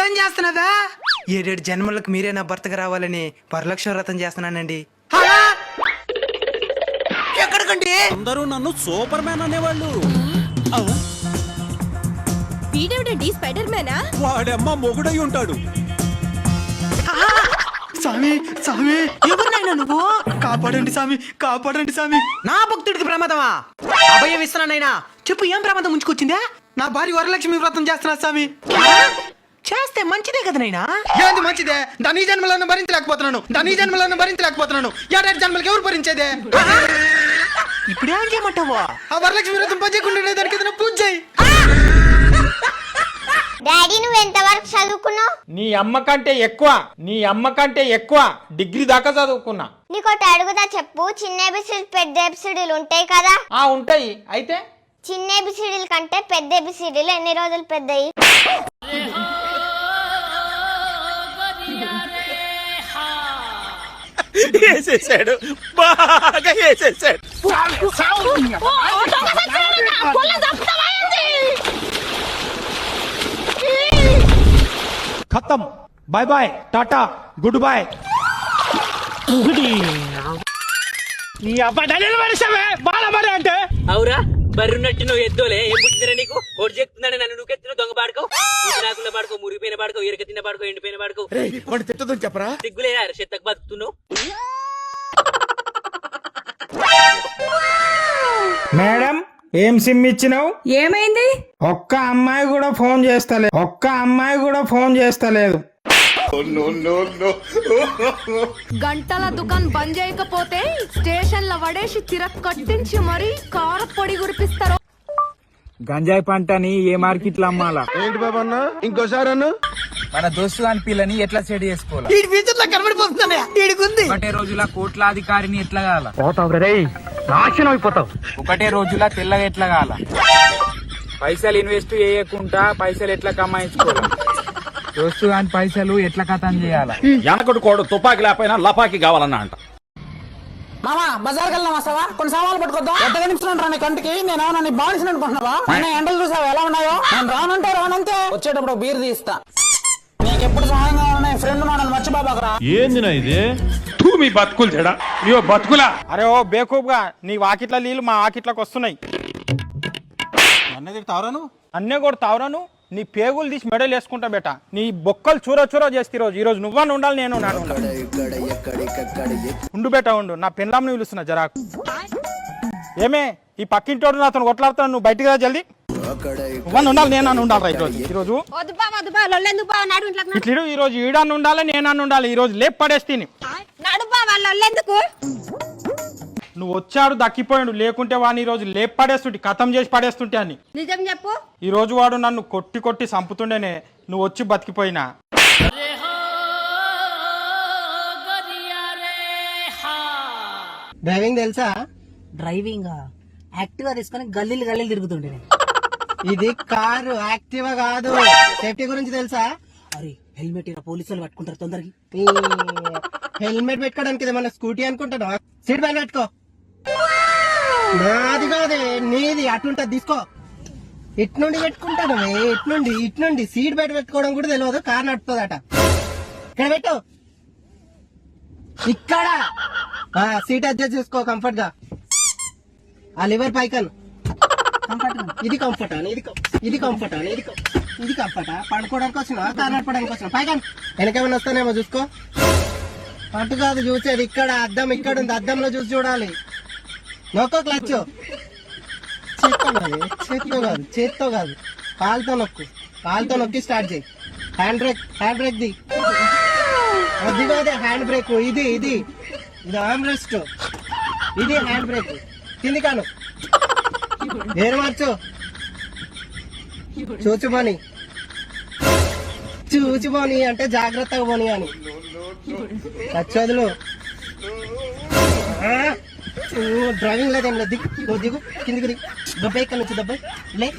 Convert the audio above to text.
నువ్వేం చేస్తున్నావా? ఏడేడు జన్మలకు మీరే నా భర్తగా రావాలని వరలక్ష్మి వ్రతం చేస్తున్నానండి? ఎక్కడికండి? అందరూ నన్ను సూపర్ మ్యాన్ అనేవాళ్ళు. వీడెవడండి? స్పైడర్ మ్యానా? వాడమ్మ మొగుడై ఉంటాడు. స్వామి స్వామి! ఎవరినైనా నువ్వు? కాపాడండి స్వామి కాపాడండి స్వామి! నా భక్తుడికి ప్రమాదమా? అభయం ఇస్తున్నానైనా చెప్పు ఏం ప్రమాదం ముంచుకొచ్చిందా? నా భార్య వరలక్ష్మి వ్రతం చేస్తున్నా స్వామి. చేస్తే మంచిదే కదా నైనా? ఏంది మంచిదే? దాని జన్మలను భరించలేకపోతున్నాను. దాని జన్మలను భరించలేకపోతున్నాను. ఏడాది జన్మలకి ఎవరు భరించేదే? ఇప్పుడు ఏం చేయమంటావు? ఆ వరలక్ష్మి వ్రతం పనిచేయకుండా దానికి ఏదైనా పూజ చేయి. డాడీ నువ్వు ఎంతవరకు చదువుకున్నావు? నీ అమ్మ కంటే ఎక్కువ నీ అమ్మ కంటే ఎక్కువ డిగ్రీ దాకా చదువుకున్నా. నీకోటి అడుగుదా చెప్పు చిన్న ఎబిసిడీలు పెద్ద ఎబిసిడీలు ఉంటాయి కదా? ఆ ఉంటాయి. అయితే? చిన్న ఎబిసిడీల కంటే పెద్ద ఎబిసిడీలు ఎన్ని రోజులు పెద్దయి? వేసేసాడు బాగా వేసేసాడు ఖతం. Bye bye tata good boy నీ అబ్బాయి మనిషివే బాల మరి అంటే? అవురా బర్రున్నట్టు నువ్వు ఎద్దోలే. ఏం పుట్టిందిరా నీకు? ఓడి చెప్తున్నాడు నన్ను నువ్వు మురిగిపోయిన పాడుకో ఎరక తిన్న పాడుకో ఎండిపోయిన పాడుకో తిట్టదని చెప్పరా? సిగ్గులేరా చెత్తకు బతుకుతున్నావు. మేడం ఏం సిమ్ ఇచ్చినావు? ఏమైంది? ఒక్క అమ్మాయి కూడా ఫోన్ చేస్తలేదు. ఒక్క అమ్మాయి కూడా ఫోన్ చేస్తలేదు. గంటల దుకాణం బంద్ చేయకపోతే స్టేషన్లో పడేసి తిరక్కట్టించి మరీ కార పొడి కురిపిస్తారు గంజాయి పంటని ఏ మార్కెట్లో అమ్మాలా? మన దోస్తు అని పిల్లని ఎట్లా సెట్ చేసుకోవాలి? ఫ్యూచర్లో ఈడికుంది. ఒకటే రోజుల కోట్లాధికారిని ఎట్లా కాల నాశనం అయిపోతావు. ఒకటే రోజుల తెల్లగా ఎట్లా కాల పైసలు ఇన్వెస్ట్ చేయకుండా పైసలు ఎట్లా కమాయించుకోవాలి? దోస్తు కాని పైసలు ఎట్లా కథం చేయాల? వెనకడు కోడు తుపాకి లేకపోయినా లపాకి కావాలన్నా అంట. మామా బజార్కి వెళ్దాం వస్తావా? కొన్ని సామాన్లు పట్టుకొద్దాం. ఎంత కనిపిస్తున్నాను రా నీ కంటికి. నేను నన్ను బానిసిన అనుకుంటున్నావా నేను ఎండలు చూసావా? ఎలా ఉన్నాయో? నేను రానంటే రానంతే. వచ్చేటప్పుడు బీర్ తీస్తా. నీకెప్పుడు సహాయం కావాలన్నా ఫ్రెండ్ ఉన్నాను మర్చిపోబాకరా. తూ మీ బతుకులు చెడా ఇయో బతుకులా. అరే ఓ బేకూబ్గా నీ వాకిట్ల నీళ్ళు మా వాకిట్లకు వస్తున్నాయి. అన్నీ తిడతావరా నువ్వు? అన్నే కూడా తావరాను నీ పేగులు తీసి మెడలు వేసుకుంటా బేట. నీ బొక్కలు చూర చూర చేస్తే ఈరోజు. ఈరోజు నువ్వని ఉండాలి నేను నాను ఉండాలి. ఉండు బేట ఉండు. నా పెన్లాంని పిలుస్తున్నా జరాకు. ఏమే ఈ పక్కింటోడు నాతో కొట్లాడుతాను నువ్వు బయటికి రా జల్దీ. నువ్వని ఉండాలి నేను ఉండాలి రా ఈరోజు. ఈరోజు వద్దు బా వద్దు బా లొల్లెందుకు బా నాడు ఇంట్లోకి ఇట్లు ఈ రోజు ఈడాన్ని ఉండాలి నేనన్ను ఉండాలి ఈ రోజు లేపు వాళ్ళ లొల్లెందుకు నువ్వు వచ్చాడు దక్కిపోయాడు లేకుంటే వాడిని ఈ రోజు లేపు పడేస్తుంటే కథం చేసి పడేస్తుంటే అని. నిజం చెప్పు. ఈ రోజు వాడు నన్ను కొట్టి కొట్టి చంపుతుండేనే నువ్వు వచ్చి బతికిపోయినా. డ్రైవింగ్ తెలుసా? డ్రైవింగ్? యాక్టివ్గా తీసుకొని గల్లీలు గల్లీలు తిరుగుతుండే. ఇది కారు యాక్టివా కాదు. సేఫ్టీ గురించి తెలుసా? అరే హెల్మెట్ ఇలా పోలీసు వాళ్ళు పట్టుకుంటారు తొందరగా. హెల్మెట్ పెట్టుకోవడానికి మన స్కూటీ అనుకుంటున్నా సీట్ బెల్ట్ పెట్టుకో. నాది కాదే నీది. అటుంటది తీసుకో. ఇట్నుండి పెట్టుకుంటాను ఇటు నుండి ఇటు నుండి. సీట్ బెల్ట్ పెట్టుకోవడం కూడా తెలియదు కార్ నడుపుతుందట. ఇక్కడ పెట్టు. ఇక్కడ. ఆ, సీట్ అడ్జస్ట్ చేసుకో కంఫర్ట్గా. ఆ లివర్ పైకన్. ఇది కంఫర్ట్ అని ఇది ఇది కంఫర్ట్ అని ఇది ఇది కంఫర్ట్ పడుకోవడానికి వచ్చిన కార్ నడపడానికి వచ్చిన? పైకన్. వెనకేమైనా వస్తానేమో చూసుకో. అటు కాదు చూసేది ఇక్కడ అద్దం ఇక్కడ ఉంది. అద్దంలో చూసి చూడాలి. నొక్కో క్లచ్ చేత్తో కాదు చేత్తో కాదు చేత్తో కాదు కాలుతో నొక్కు కాలుతో నొక్కి స్టార్ట్ చేయి. హ్యాండ్ బ్రేక్ హ్యాండ్ బ్రేక్ ది. అది కాదే హ్యాండ్ బ్రేక్ ఇది ఇది. ఇది ఆర్మ్ రెస్ట్. ఇది హ్యాండ్ బ్రేక్. కింది కాను ఏరు మార్చు. చూచుబోని చూచుబోని అంటే జాగ్రత్తగా పోని అని. చదులు డ్రైవింగ్ లేదేం లేదు. దిగు దిగు కిందికి దిగు. దెబ్బై ఇక్కడ నుంచి దెబ్బై లే